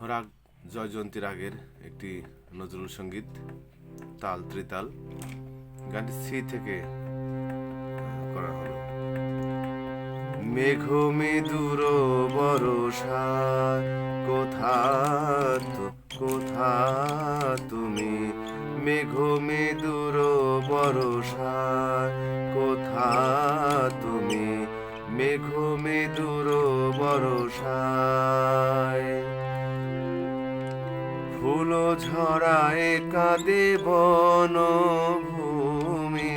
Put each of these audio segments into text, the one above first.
রাগ জয়জয়ন্তী রাগের একটি নজরুল সংগীত, তাল ত্রিতাল। গানটি সি থেকে করা হলো। মেঘ মেদুর বরষা, কোথা তো, কোথা তুমি? মেঘ মেদুর বরষা, কোথা তুমি? মেঘ মেদুর বরষায় ফুল ঝরায় কাঁদে বন ভূমি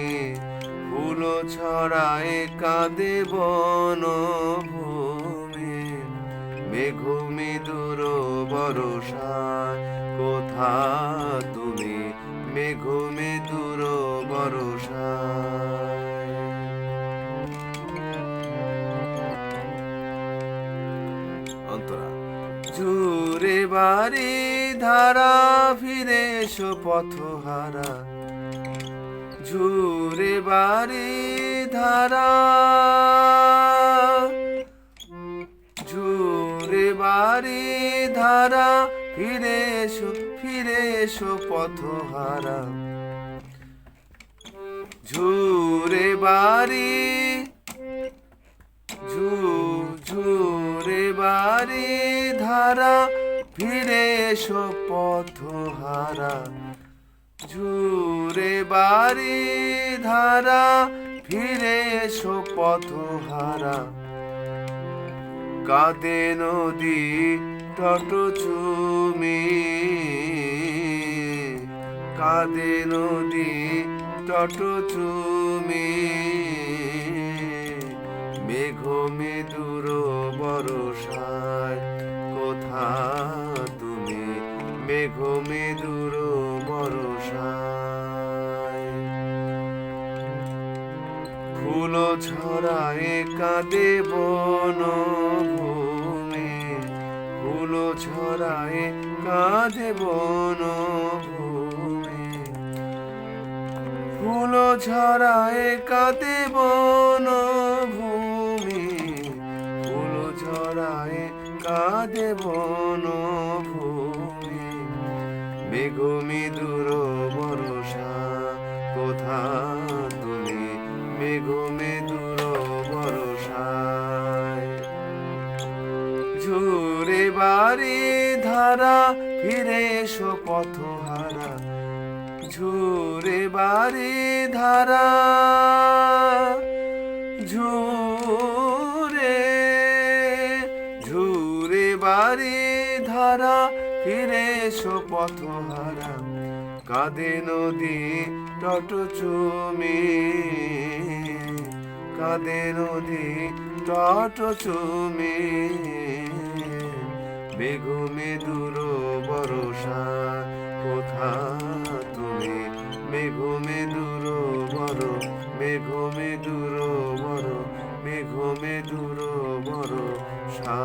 ফুল ছড়ায় কাঁদে বন ভূমি মেঘ মেদুর বরষায় কোথা তুমি? মেঘ মেদুর বরষায় অন্তরা জুরে বাড়ি, ধারা ফিরে এসো পথহারা। জুরে বাড়ি, ধারা। জুরে বাড়ি, ধারা, ফিরে এসো ফিরে এসো পথহারা। ঝুরে বাড়ি, ঝু, ঝুরে বাড়ি, ধারা ফিরে এসো পথহারা। ঝুরে বাড়ি ধারা, ফিরে এসো পথহারা। কাঁদে নদী তট চুমি। কাঁদে নদী তট মেঘ মেদুর বরষায়। ফুল ছড়ায় কাঁদে বন ভূমি ফুল ছড়ায় কাঁদে বন ভূমি ফুল ছড়ায় কাঁদে বন ভূমি ফুল ছড়ায় কাঁদে বন ভূমি মেঘ মেদুর বরষা কোথা তুমি? মেঘ মেদুর বরষায়। ঝুরে বাড়ি ধারা, ফিরে এসো পথহারা। ঝুরে বাড়ি ধারা ঝুরে ঝুরে বাড়ি ধারা ফিরে এসো পথহারা। কাঁদে নদী তট চুমি কাঁদে নদী তট চুমি বেগু মেদুর বরষা কোথা তুমি? মেঘ মেদুর বড় মেঘ মেদুর বড় মেঘ মেদুর বড় সা